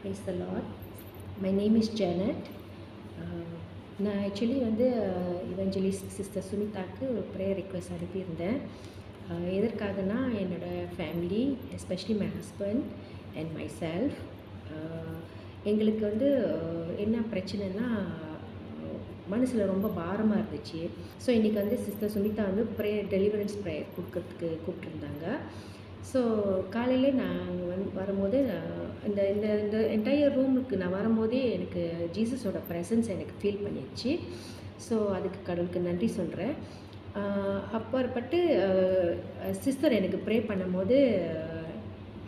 Praise the Lord my name is Janet நான் actually வந்து இவஞ்சலி sister சுமிதாக்கு ஒரு ப்ரேயர் ரிக்வெஸ்ட் அனுப்பியிருந்தேன். Uh, எதற்காகனா என்னோடய family especially my husband and myself எங்களுக்கு வந்து uh, என்ன பிரச்சனைனா மனசில் ரொம்ப பாரமாக இருந்துச்சு. ஸோ இன்றைக்கி வந்து சிஸ்டர் சுனிதா வந்து ப்ரேயர் டெலிவரன்ஸ் ப்ரேயர் கொடுக்கறதுக்கு கூப்பிட்ருந்தாங்க ஸோ காலையிலே நான் வந்து வரும்போது நான் இந்த இந்த இந்த என்டையர் ரூமுக்கு நான் வரும்போதே எனக்கு ஜீசஸோட ப்ரெசன்ஸ் எனக்கு ஃபீல் பண்ணிடுச்சு ஸோ அதுக்கு கடவுளுக்கு நன்றி சொல்கிறேன் அப்பாற்பட்டு சிஸ்டர் எனக்கு ப்ரே பண்ணும்போது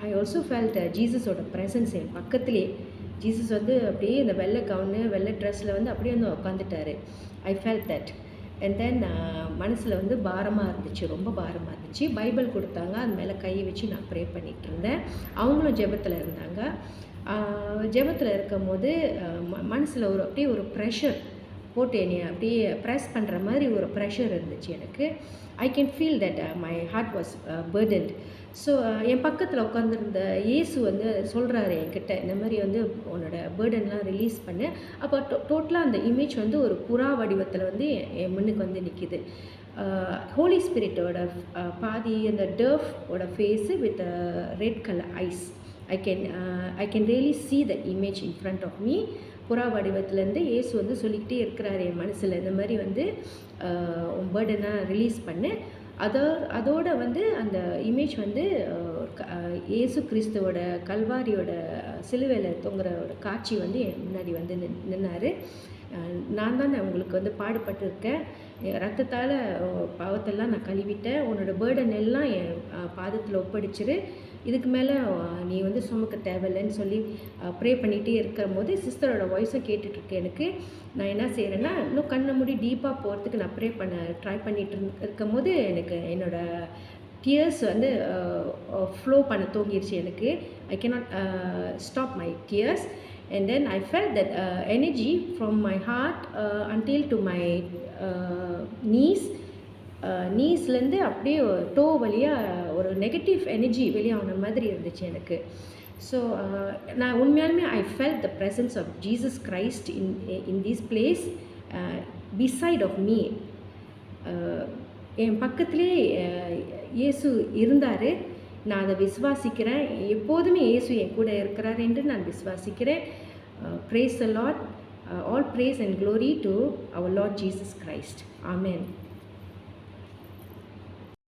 ஐ ஆல்சோ ஃபெல்ட் ஜீசஸோட ப்ரெசன்ஸ் என் பக்கத்துலேயே ஜீசஸ் வந்து அப்படியே இந்த வெள்ளை கவுனு வெள்ளை ட்ரெஸ்ஸில் வந்து அப்படியே வந்து உட்காந்துட்டாரு I felt that and then மனசில் வந்து பாரமாக இருந்துச்சு ரொம்ப பாரமாக இருந்துச்சு. பைபிள் கொடுத்தாங்க அது மேலே கையை வச்சு நான் ப்ரே பண்ணிகிட்டு இருந்தேன். அவங்களும் ஜெபத்தில் இருந்தாங்க. ஜெபத்தில் இருக்கும் போது ம மனசில் ஒரு அப்படியே ஒரு ப்ரெஷர் போட்டு என்னை அப்படியே ப்ரெஸ் பண்ணுற மாதிரி ஒரு ப்ரெஷர் இருந்துச்சு எனக்கு. I can feel that my heart was burdened so என் பக்கத்தில் உட்காந்துருந்த இயேசு வந்து சொல்கிறாரு என்கிட்ட இந்த மாதிரி வந்து உன்னோட பேர்டன்லாம் ரிலீஸ் பண்ணு. அப்போ டோ டோட்டலாக அந்த இமேஜ் வந்து ஒரு புறா வடிவத்தில் வந்து என் முன்னுக்கு வந்து நிற்கிது ஹோலி ஸ்பிரிட்டோட பாதி அந்த டர்ஃபோட face with red colour eyes I can I can really see the image in front of me புறா வடிவத்துலேருந்து ஏசு வந்து சொல்லிக்கிட்டே இருக்கிறார் என் மனசில். இந்த மாதிரி வந்து உன் பேர்டனை ரிலீஸ் பண்ணு. அதோ அதோட வந்து அந்த இமேஜ் வந்து ஏசு கிறிஸ்துவோட கல்வாரியோட சிலுவையில் தொங்குறோட காட்சி வந்து என் முன்னாடி வந்து நின் நின்னார். நான் தான் உங்களுக்கு வந்து பாடுபட்டிருக்கேன். ரத்தத்தால் பாவத்தெல்லாம் நான் கழுவிட்டேன். உன்னோட பேர்டன் எல்லாம் என் பாதத்தில் ஒப்படைச்சிரு. இதுக்கு மேலே நீ வந்து சுமக்க தேவையில்லைன்னு சொல்லி ப்ரே பண்ணிகிட்டே இருக்கிற போது சிஸ்டரோட வாய்ஸும் கேட்டுட்ருக்கு எனக்கு. நான் என்ன செய்கிறேன்னா இன்னும் கண்ணை மூடி டீப்பாக போகிறதுக்கு நான் ப்ரே பண்ண ட்ரை பண்ணிகிட்டு இருக்கும் போது எனக்கு என்னோடய டியர்ஸ் வந்து ஃப்ளோ பண்ண தோங்கிருச்சு எனக்கு. I cannot stop my tears and then I felt that uh, energy from my heart uh, until to my uh, knees. Uh, நீஸ்லேருந்து அப்படியே டோ வழியாக ஒரு நெகட்டிவ் எனர்ஜி வெளியாகின மாதிரி இருந்துச்சு எனக்கு. ஸோ uh, நான் உண்மையாலுமே I felt the presence of Jesus Christ in in this place beside of me என் பக்கத்துலேயே uh, இயேசு இருந்தார். நான் அதை விசுவாசிக்கிறேன். எப்போதுமே இயேசு என் கூட இருக்கிறார் என்று நான் விசுவாசிக்கிறேன். Praise a Lord all praise and glory to our Lord Jesus Christ amen